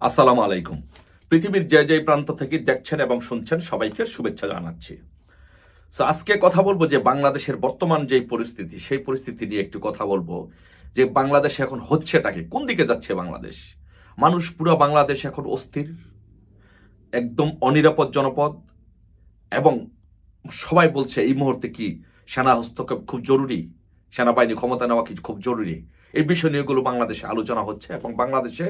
আসসালামু আলাইকুম। পৃথিবীর যে যে প্রান্ত থেকে দেখছেন এবং শুনছেন সবাইকে শুভেচ্ছা জানাচ্ছি। সো আজকে কথা বলব যে বাংলাদেশের বর্তমান যে পরিস্থিতি, সেই পরিস্থিতি নিয়ে একটু কথা বলব। যে বাংলাদেশে এখন হচ্ছেটাকে কোন দিকে যাচ্ছে বাংলাদেশ? মানুষ পুরো বাংলাদেশ এখন অস্থির, একদম অনিরাপদ জনপদ, এবং সবাই বলছে এই মুহূর্তে কি সেনা হস্তক্ষেপ খুব জরুরি? সেনাবাহিনী ক্ষমতা নেওয়া কি খুব জরুরি? এই বিষয় নিয়েগুলো বাংলাদেশে আলোচনা হচ্ছে এবং বাংলাদেশে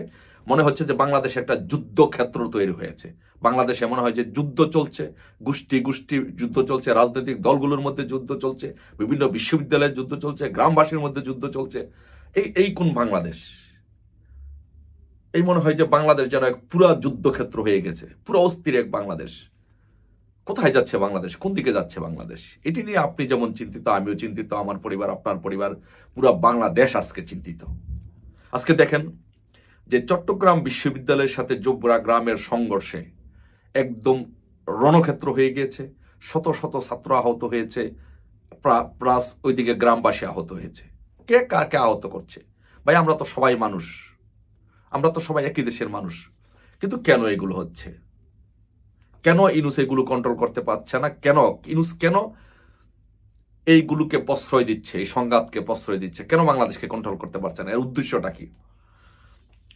মনে হচ্ছে যে বাংলাদেশে একটা যুদ্ধক্ষেত্র তৈরি হয়েছে। বাংলাদেশে মনে হয় যে যুদ্ধ চলছে, গোষ্ঠী গোষ্ঠী যুদ্ধ চলছে, রাজনৈতিক দলগুলোর মধ্যে যুদ্ধ চলছে, বিভিন্ন বিশ্ববিদ্যালয়ের যুদ্ধ চলছে, গ্রামবাসীর মধ্যে যুদ্ধ চলছে। এই এই কোন বাংলাদেশ? এই মনে হয় যে বাংলাদেশ যেন এক পুরা যুদ্ধক্ষেত্র হয়ে গেছে, পুরো অস্থির এক বাংলাদেশ। কোথায় যাচ্ছে বাংলাদেশ? কোন দিকে যাচ্ছে বাংলাদেশ? এটি নিয়ে আপনি যেমন চিন্তিত, আমিও চিন্তিত, আমার পরিবার, আপনার পরিবার, পুরো বাংলাদেশ আজকে চিন্তিত। আজকে দেখেন যে চট্টগ্রাম বিশ্ববিদ্যালয়ের সাথে জোবরা গ্রামের সংঘর্ষে একদম রণক্ষেত্র হয়ে গিয়েছে, শত শত ছাত্র আহত হয়েছে প্লাস ওইদিকে গ্রামবাসী আহত হয়েছে। কে কাকে আহত করছে? ভাই, আমরা তো সবাই মানুষ। আমরা তো সবাই একই দেশের মানুষ। কিন্তু কেন এগুলো হচ্ছে? কেন ইনুস এগুলো কন্ট্রোল করতে পারছে না? কেন? ইনুস কেন এইগুলোকে প্রশ্রয় দিচ্ছে, এই সংঘাতকে প্রশ্রয় দিচ্ছে? কেন বাংলাদেশকে কন্ট্রোল করতে পারছে না? এর উদ্দেশ্যটা কি?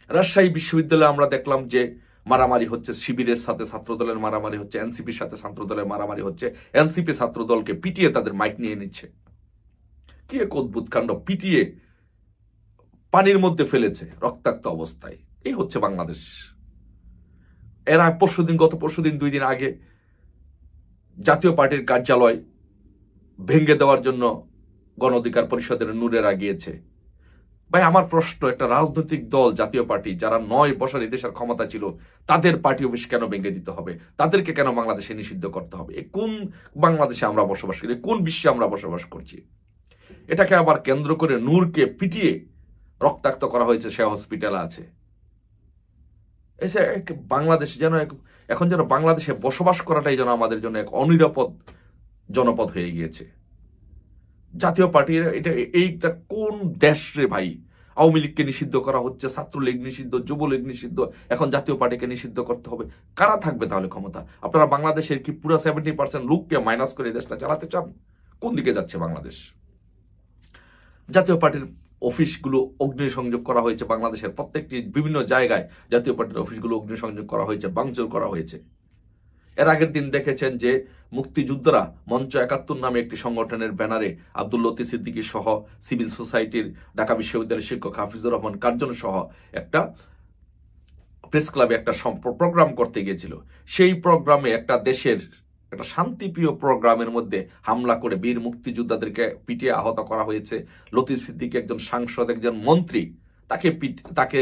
রাজশাহী বিশ্ববিদ্যালয়ে আমরা দেখলাম যে মারামারি হচ্ছে, শিবিরের সাথে ছাত্রদলের মারামারি হচ্ছে, এনসিপির সাথে ছাত্রদলের মারামারি হচ্ছে। এনসিপি ছাত্রদলকে পিটিয়ে তাদের মাইক নিয়ে নিচ্ছে। কি এক অদ্ভুত কাণ্ড! পিটিয়ে পানির মধ্যে ফেলেছে, রক্তাক্ত অবস্থায়। এই হচ্ছে বাংলাদেশ। এর পরশু দিন, গত পরশু দিন, দুই দিন আগে জাতীয় পার্টির কার্যালয় ভেঙে দেওয়ার জন্য গণ অধিকার পরিষদের নূরেরা গিয়েছে ভাই, আমার প্রশ্ন, একটা রাজনৈতিক দল, জাতীয় পার্টি, যারা নয় বছর দেশের ক্ষমতা ছিল, তাদের পার্টি অফিস কেন ভেঙে দিতে হবে? তাদেরকে কেন বাংলাদেশে নিষিদ্ধ করতে হবে? এ কোন বাংলাদেশে আমরা বসবাস করি? কোন বিশ্বে আমরা বসবাস করছি? এটাকে আবার কেন্দ্র করে নূরকে পিটিয়ে রক্তাক্ত করা হয়েছে, সে হসপিটালে আছে। এসে এক বাংলাদেশ যেন এক, এখন যেন বাংলাদেশে বসবাস করাটাই যেন আমাদের জন্য এক অনিরাপদ জনপদ হয়ে গিয়েছে। জাতীয় পার্টির এটা এইটা কোন দেশ রে ভাই? আওয়ামী লীগকে নিষিদ্ধ করা হচ্ছে, ছাত্রলীগ নিষিদ্ধ, যুবলীগ নিষিদ্ধ, এখন জাতীয় পার্টিকে নিষিদ্ধ করতে হবে। কারা থাকবে তাহলে ক্ষমতা? আপনারা বাংলাদেশের কি পুরো সেভেন্টি পার্সেন্ট লোককে মাইনাস করে দেশটা চালাতে চান? কোন দিকে যাচ্ছে বাংলাদেশ? জাতীয় পার্টির অফিসগুলো অগ্নিসংযোগ করা হয়েছে বাংলাদেশের প্রত্যেকটি বিভিন্ন জায়গায় জাতীয় পার্টির অফিসগুলো অগ্নিসংযোগ করা হয়েছে, ভাঙচুর করা হয়েছে। এর আগের দিন দেখেছেন যে মুক্তিযোদ্ধারা মঞ্চ একাত্তর নামে একটি সংগঠনের ব্যানারে আব্দুল লতি সিদ্দিকী সহ সিভিল সোসাইটির, ঢাকা বিশ্ববিদ্যালয়ের শিক্ষক হাফিজুর রহমান কার্জন সহ একটা প্রেস ক্লাবে একটা প্রোগ্রাম করতে গিয়েছিল। সেই প্রোগ্রামে একটা দেশের একটা শান্তিপ্রিয় প্রোগ্রামের মধ্যে হামলা করে বীর মুক্তিযোদ্ধাদেরকে পিটিয়ে আহত করা হয়েছে। লতিফ সিদ্দিকী একজন সাংসদ, একজন মন্ত্রী, তাকে তাকে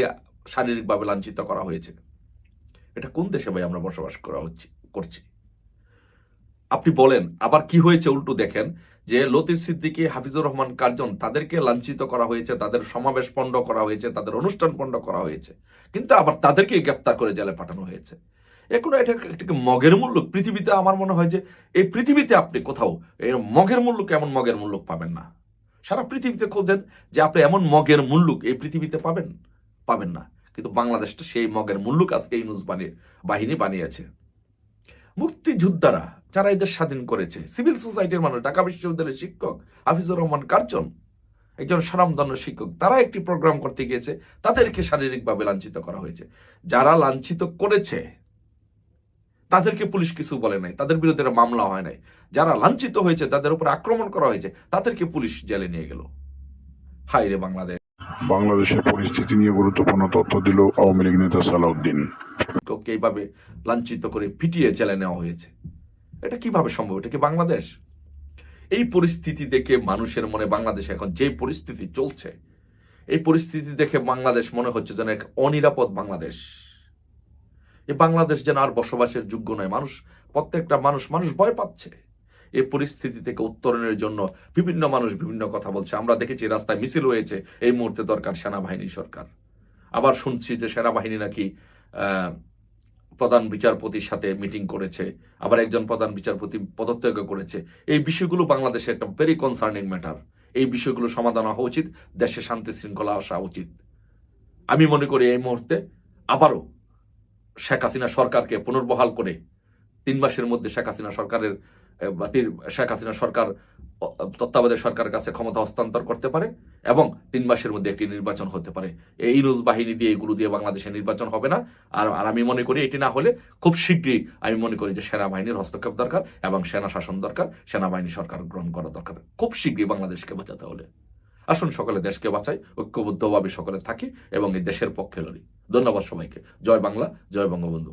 শারীরিকভাবে লাঞ্ছিত করা হয়েছে। এটা কোন দেশে ভাই আমরা বসবাস করা হচ্ছে, করছি? আপনি বলেন, আবার কি হয়েছে উল্টো দেখেন, যে লতিফ সিদ্দিকী, হাফিজুর রহমান কার্জন তাদেরকে লাঞ্ছিত করা হয়েছে, তাদের সমাবেশ পণ্ড করা হয়েছে, তাদের অনুষ্ঠান পণ্ড করা হয়েছে, কিন্তু আবার তাদেরকে গ্রেপ্তার করে জেলে পাঠানো হয়েছে। এগুলো এটা একটা মগের মূল্য? পৃথিবীতে আমার মনে হয় যে এই পৃথিবীতে আপনি কোথাও এর মগের মূল্য এমন মগের মূল্য পাবেন না। সারা পৃথিবীতে খোঁজেন যে আপনি এমন মগের মূল্য এই পৃথিবীতে পাবেন পাবেন না। কিন্তু বাংলাদেশটা সেই মগের মূল্য আজকে এই নুজ বানিয়ে, বাহিনী বানিয়েছে। মুক্তিযোদ্ধারা, যারা এদের স্বাধীন করেছে সিভিল সোসাইটির মানুষ, ঢাকা বিশ্ববিদ্যালয়ের শিক্ষক হাফিজুর রহমান কার্জন, একজন স্বনামধন্য শিক্ষক, তারা একটি প্রোগ্রাম করতে গিয়েছে, তাদেরকে শারীরিকভাবে লাঞ্ছিত করা হয়েছে। যারা লাঞ্ছিত করেছে তাদেরকে পুলিশ কিছু বলে নাই তাদের বিরুদ্ধে মামলা হয় নাই। যারা লাঞ্ছিত হয়েছে তাদের উপর আক্রমণ করা হয়েছে তাদেরকে পুলিশ জেলে নিয়ে গেল। হাই রে বাংলাদেশ। বাংলাদেশের পরিস্থিতি নিয়ে গুরুত্বপূর্ণ তথ্য দিল আওয়ামী লীগ নেতা সালাউদ্দিন। এইভাবে লাঞ্ছিত করে পিটিয়ে জেলে নেওয়া হয়েছে? এটা কীভাবে সম্ভব? এটা কি বাংলাদেশ? এই পরিস্থিতি দেখে মানুষের মনে বাংলাদেশে এখন যে পরিস্থিতি চলছে এই পরিস্থিতি দেখে বাংলাদেশ মনে হচ্ছে যেন এক অনিরাপদ বাংলাদেশ। এই বাংলাদেশ যেন আর বসবাসের যোগ্য নয়। মানুষ, প্রত্যেকটা মানুষ মানুষ ভয় পাচ্ছে। এই পরিস্থিতি থেকে উত্তরণের জন্য বিভিন্ন মানুষ বিভিন্ন কথা বলছে। আমরা দেখেছি রাস্তায় মিছিল হয়েছে। এই মুহূর্তে দরকার সেনাবাহিনী সরকার। আবার শুনছি যে সেনাবাহিনী নাকি প্রধান বিচারপতির সাথে মিটিং করেছে। আবার একজন প্রধান বিচারপতি পদত্যাগ করেছে। এই বিষয়গুলো বাংলাদেশে একটা ভেরি কনসার্নিং ম্যাটার এই বিষয়গুলো সমাধান হওয়া উচিত। দেশে শান্তি শৃঙ্খলা আসা উচিত। আমি মনে করি এই মুহূর্তে আবারও শেখ হাসিনা সরকারকে পুনর্বহাল করে তিন মাসের মধ্যে শেখ হাসিনা সরকারের শেখ হাসিনা সরকার তত্ত্বাবধায়ক সরকারের কাছে ক্ষমতা হস্তান্তর করতে পারে এবং তিন মাসের মধ্যে একটি নির্বাচন হতে পারে। এই ইনুস বাহিনী দিয়ে এগুলো দিয়ে বাংলাদেশে নির্বাচন হবে না। আর আর আমি মনে করি এটি না হলে খুব শীঘ্রই আমি মনে করি যে সেনাবাহিনীর হস্তক্ষেপ দরকার এবং সেনা শাসন দরকার, সেনাবাহিনী সরকার গ্রহণ করা দরকার। খুব শীঘ্রই বাংলাদেশকে বাঁচাতে হলে। আসুন সকলে দেশকে বাঁচাই, ঐক্যবদ্ধভাবে সকলে থাকি এবং এই দেশের পক্ষে লড়ি। ধন্যবাদ সবাইকে। জয় বাংলা জয় বঙ্গবন্ধু।